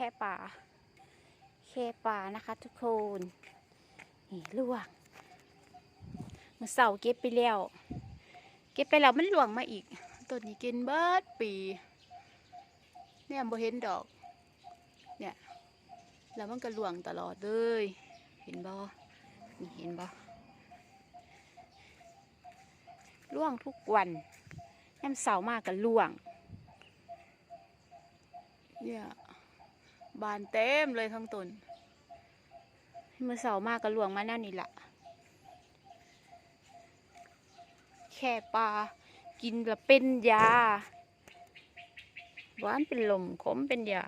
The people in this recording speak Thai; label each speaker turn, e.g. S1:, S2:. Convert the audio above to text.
S1: ค่ป่า แค่ป่านะคะทุกคนนี่ลวกมือเสาเก็บไปแล้ว เก็บไปแล้วมันหลวงมาอีกต้นนี้กินเบิดปี เนี่ยบ่เห็นดอก เนี่ยแล้วมันก็หลวงตลอดเลย เห็นบ่นี่เห็นบ่ล่วงทุกวันยามเสามากก็ล่วง เนี่ย บานเต็มเลยข้างต้นมือเสาร์มากก็ล่วงมาแน่นี่ละแค่ปลากินละเป็นยาหวานเป็นลมขมเป็นยา